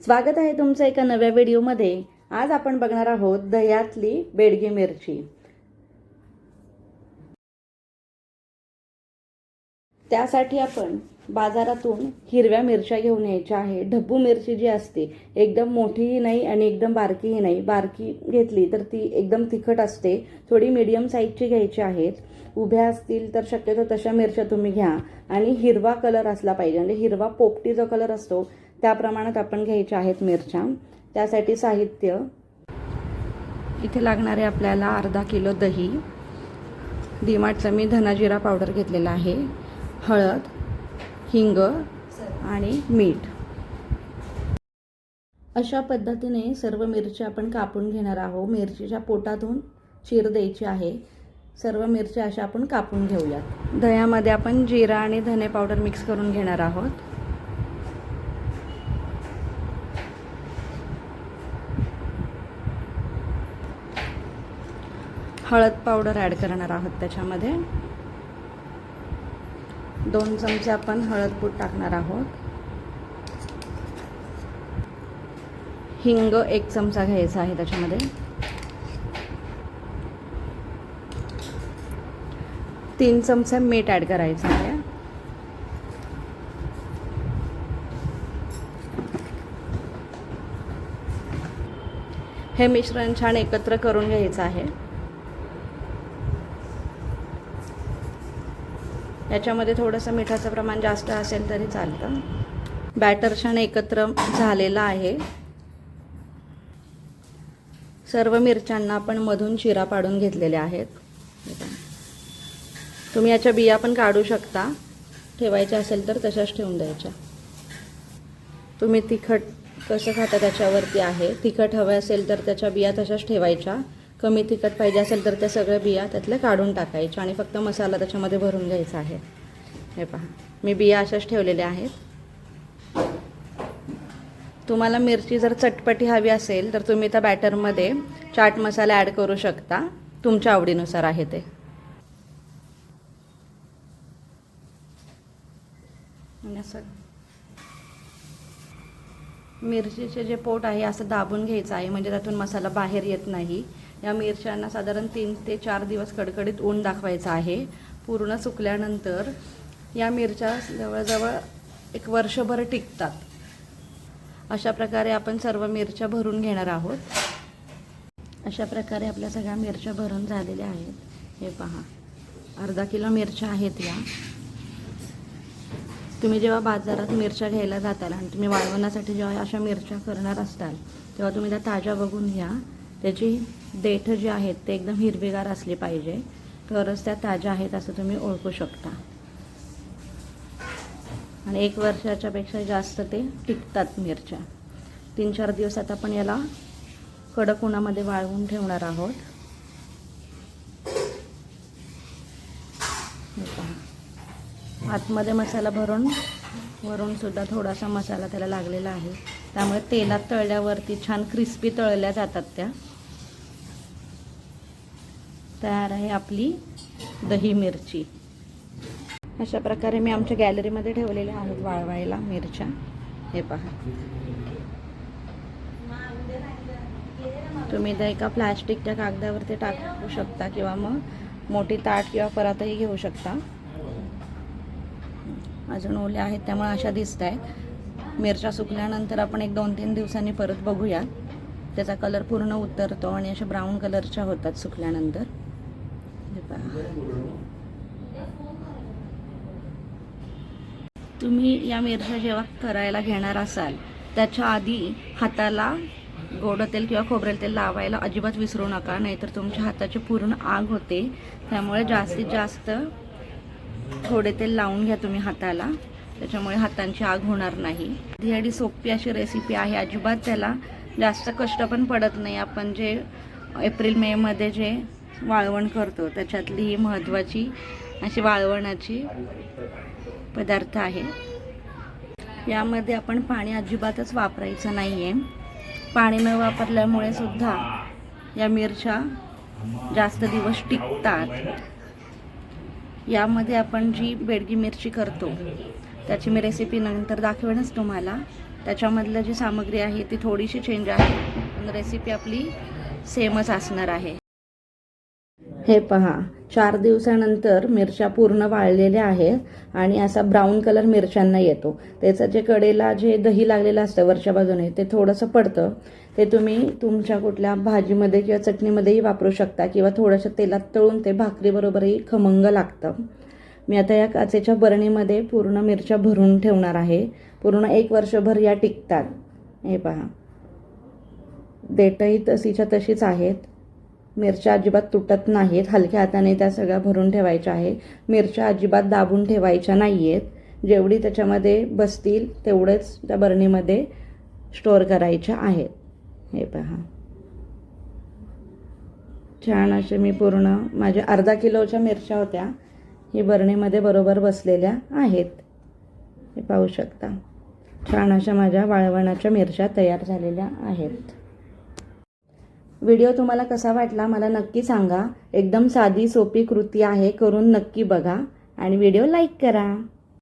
स्वागत आहे तुमचं एका नव्या व्हिडिओमध्ये. आज आपण बघणार आहोत दह्यातली बेडगी मिरची. त्यासाठी आपण बाजारातून हिरव्या मिरच्या घेऊन यायच्या आहे. ढब्बू मिरची जी असते एकदम मोठीही नाही आणि एकदम बारकीही नाही. बारकी घेतली तर ती एकदम तिखट असते. थोडी मीडियम साईजची घ्यायची आहेत. उभ्या असतील तर शक्यतो तशा मिरच्या तुम्ही घ्या. आणि हिरवा कलर असला पाहिजे. म्हणजे हिरवा पोपटी जो कलर असतो त्या प्रमाणात आपण घ्यायच्या आहेत मिरच्या. त्यासाठी साहित्य. इथे लागणारे आपल्याला अर्धा किलो दही. डीमार्टचा मी धनाजिरा पावडर घेतलेला आहे. हळद हिंग आणि मीठ. अशा पद्धतीने सर्व मिरच्या आपण कापून घेणार आहोत. मिरचीच्या पोटातून चीर द्यायची आहे. सर्व मिरच्या अशा आपण कापून घेऊयात. दह्यामध्ये आपण जिरा आणि धने पावडर मिक्स करून घेणार आहोत. हळद पावडर ॲड करणार आहोत त्याच्यामध्ये. दोन चमचे आपण हळदपूड टाकणार आहोत. हिंग एक चमचा घ्यायचा आहे त्याच्यामध्ये. तीन चमचे मीठ ॲड करायचं आहे. हे मिश्रण छान एकत्र करून घ्यायचं आहे. याच्यामध्ये थोडंसं मिठाचं प्रमाण जास्त असेल तरी चालतं. बॅटर छान एकत्र झालेलं आहे. सर्व मिरच्यांना आपण मधून चिरा पाडून घेतलेल्या आहेत. तुम्ही याच्या बिया पण काढू शकता. ठेवायच्या असेल तर तशाच ठेवून द्यायच्या. तुम्ही तिखट कसं खाता त्याच्यावरती आहे. तिखट हवं असेल तर त्याच्या बिया तशाच ठेवायच्या. कमी तिखट पाहिजे असेल तर त्या सगळ्या बिया त्यातल्या काढून टाकायच्या आणि फक्त मसाला त्याच्यामध्ये भरून घ्यायचा आहे. हे पहा. मी बिया अशाच ठेवलेल्या आहेत. तुम्हाला मिरची जर चटपटी हवी असेल तर तुम्ही त्या बॅटरमध्ये चाट मसाला ॲड करू शकता. तुमच्या आवडीनुसार आहे ते. असं मिरचीचे जे पोट आहे असं दाबून घ्यायचं आहे. म्हणजे त्यातून मसाला बाहेर येत नाही. या मिरच्यांना साधारण तीन ते चार दिवस कडकडीत ऊन दाखवायचं आहे. पूर्ण सुकल्यानंतर या मिरच्या जवळजवळ एक वर्षभर टिकतात. अशा प्रकारे आपण सर्व मिरच्या भरून घेणार आहोत. अशा प्रकारे आपल्या सगळ्या मिरच्या भरून झालेल्या आहेत. हे पहा. अर्धा किलो मिरच्या आहेत या. तुम्ही जेव्हा बाजारात मिरच्या घ्यायला जाताल आणि तुम्ही वाळवण्यासाठी जेव्हा अशा मिरच्या करणार असताल तेव्हा तुम्ही त्या ताज्या बघून घ्या. त्याची देठ जी आहेत ते एकदम हिरवीगार असली पाहिजे. तरच त्या ताज्या आहेत असं तुम्ही ओळखू शकता. आणि एक वर्षाच्यापेक्षा जास्त ते टिकतात मिरच्या. तीन चार दिवसात आपण याला कडक उन्हामध्ये वाळवून ठेवणार आहोत. आतमध्ये मसाला भरून वरून सुद्धा थोडासा मसाला त्याला लागलेला आहे. त्यामुळे तेलात तळल्यावरती छान क्रिस्पी तळल्या जातात त्या. तयार आहे आपली दही मिरची. अशा प्रकारे मी आमच्या गॅलरीमध्ये ठेवलेल्या आहेत वाळवायला मिरच्या. हे पहा. तुम्ही त्या एका प्लॅस्टिकच्या कागदावरती टाकू शकता किंवा मग मोठी ताट किंवा परातही घेऊ शकता. अजून ओल्या आहेत त्यामुळे अशा दिसत आहेत मिरच्या सुकल्यानंतर आपण एक दोन तीन दिवसांनी परत बघूया. त्याचा कलर पूर्ण उतरतो आणि अशा ब्राऊन कलरच्या होतात सुकल्यानंतर. तुम्ही या मिरच्या जेव्हा करायला घेणार असाल त्याच्या आधी हाताला गोडं तेल किंवा खोबरेल तेल लावायला अजिबात विसरू नका नाहीतर तुमच्या हाताची पूर्ण आग होते. त्यामुळे जास्तीत जास्त थोडे तेल लावून घ्या तुम्ही हाताला. त्याच्यामुळे हातांची आग होणार नाही. ही सोपी अशी रेसिपी आहे अजिबात त्याला जास्त कष्ट पण पडत नाही. आपण जे एप्रिल मेमध्ये जे वाळवण करतो. त्याच्यातली ही महत्त्वाची अशी वाळवणाची पदार्थ आहे. यामध्ये आपण पाणी अजिबातच वापरायचं नाही आहे पाणी न वापरल्यामुळे सुद्धा या मिरच्या जास्त दिवस टिकतात. यामध्ये आपण जी बेडगी मिरची करतो त्याची मी रेसिपी नंतर दाखवेनच तुम्हाला. त्याच्यामधलं जी सामग्री आहे ती थोडीशी चेंज आहे. पण रेसिपी आपली सेमच असणार आहे. हे पहा चार दिवसानंतर मिरच्या पूर्ण वाळलेल्या आहेत आणि असा ब्राऊन कलर मिरच्यांना येतो. त्याचं जे कडेला जे दही लागलेलं असतं वरच्या बाजूने ते थोडंसं पडतं. ते तुम्ही तुमच्या कुठल्या भाजीमध्ये किंवा चटणीमध्येही वापरू शकता किंवा थोडंसं तेलात तळून ते भाकरीबरोबरही खमंग लागतं. मी आता या काचेच्या बरणीमध्ये पूर्ण मिरच्या भरून ठेवणार आहे. पूर्ण एक वर्षभर या टिकतात. हे पहा. देठही तशीच्या तशीच आहेत. मिरच्या अजिबात तुटत नाहीत हलक्या हाताने त्या सगळ्या भरून ठेवायच्या आहे. मिरच्या अजिबात दाबून ठेवायच्या नाही आहेत जेवढी त्याच्यामध्ये बसतील तेवढेच त्या बरणीमध्ये स्टोअर करायच्या आहेत. हे पहा. छान असे मी पूर्ण माझ्या अर्धा किलोच्या मिरच्या होत्या. ही बरणीमध्ये बरोबर बसलेल्या आहेत. हे पाहू शकता. छान अशा माझ्या वाळवणाच्या मिरच्या तयार झालेल्या आहेत. व्हिडिओ तुम्हाला कसा वाटला मला नक्की सांगा. एकदम साधी सोपी कृती आहे करून नक्की बघा. आणि व्हिडिओ लाईक करा.